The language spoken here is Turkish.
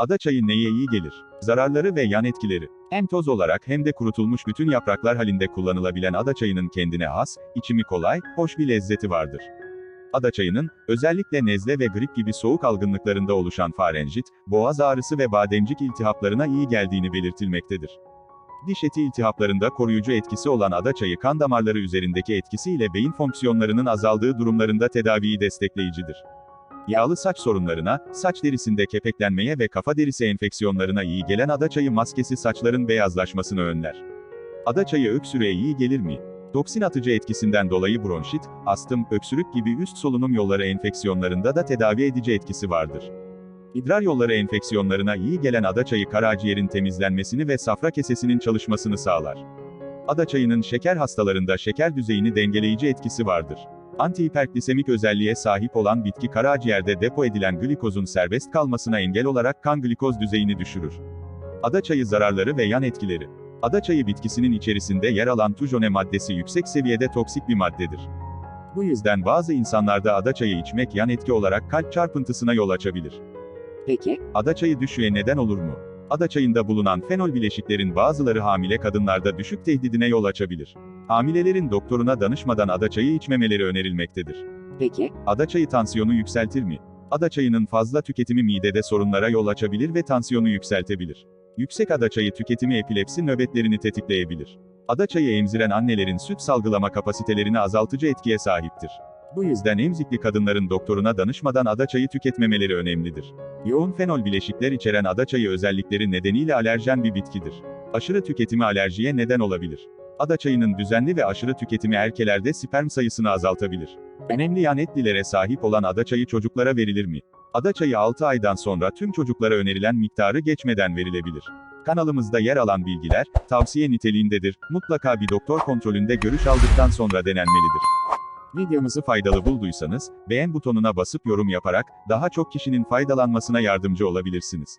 Ada çayı neye iyi gelir? Zararları ve yan etkileri. Hem toz olarak hem de kurutulmuş bütün yapraklar halinde kullanılabilen ada çayının kendine has, içimi kolay, hoş bir lezzeti vardır. Ada çayının, özellikle nezle ve grip gibi soğuk algınlıklarında oluşan farenjit, boğaz ağrısı ve bademcik iltihaplarına iyi geldiğini belirtilmektedir. Diş eti iltihaplarında koruyucu etkisi olan ada çayı kan damarları üzerindeki etkisiyle beyin fonksiyonlarının azaldığı durumlarında tedaviyi destekleyicidir. Yağlı saç sorunlarına, saç derisinde kepeklenmeye ve kafa derisi enfeksiyonlarına iyi gelen ada çayı maskesi saçların beyazlaşmasını önler. Ada çayı öksürüğe iyi gelir mi? Toksin atıcı etkisinden dolayı bronşit, astım, öksürük gibi üst solunum yolları enfeksiyonlarında da tedavi edici etkisi vardır. İdrar yolları enfeksiyonlarına iyi gelen ada çayı karaciğerin temizlenmesini ve safra kesesinin çalışmasını sağlar. Ada çayının şeker hastalarında şeker düzeyini dengeleyici etkisi vardır. Antihiperglisemik özelliğe sahip olan bitki karaciğerde depo edilen glikozun serbest kalmasına engel olarak kan glikoz düzeyini düşürür. Ada çayı zararları ve yan etkileri. Ada çayı bitkisinin içerisinde yer alan tujone maddesi yüksek seviyede toksik bir maddedir. Bu yüzden bazı insanlarda ada çayı içmek yan etki olarak kalp çarpıntısına yol açabilir. Peki, Ada çayı düşüğe neden olur mu? Ada çayında bulunan fenol bileşiklerin bazıları hamile kadınlarda düşük tehdidine yol açabilir. Hamilelerin doktoruna danışmadan ada çayı içmemeleri önerilmektedir. peki, Ada çayı tansiyonu yükseltir mi? Ada çayının fazla tüketimi midede sorunlara yol açabilir ve tansiyonu yükseltebilir. Yüksek ada çayı tüketimi epilepsi nöbetlerini tetikleyebilir. Ada çayı emziren annelerin süt salgılama kapasitelerini azaltıcı etkiye sahiptir. Bu yüzden emzikli kadınların doktoruna danışmadan ada çayı tüketmemeleri önemlidir. Yoğun fenol bileşikler içeren ada çayı özellikleri nedeniyle alerjen bir bitkidir. Aşırı tüketimi alerjiye neden olabilir. Ada çayının düzenli ve aşırı tüketimi erkelerde sperm sayısını azaltabilir. Önemli yan etlilere sahip olan ada çayı çocuklara verilir mi? Ada çayı 6 aydan sonra tüm çocuklara önerilen miktarı geçmeden verilebilir. Kanalımızda yer alan bilgiler, tavsiye niteliğindedir, mutlaka bir doktor kontrolünde görüş aldıktan sonra denenmelidir. Videomuzu faydalı bulduysanız, beğen butonuna basıp yorum yaparak, daha çok kişinin faydalanmasına yardımcı olabilirsiniz.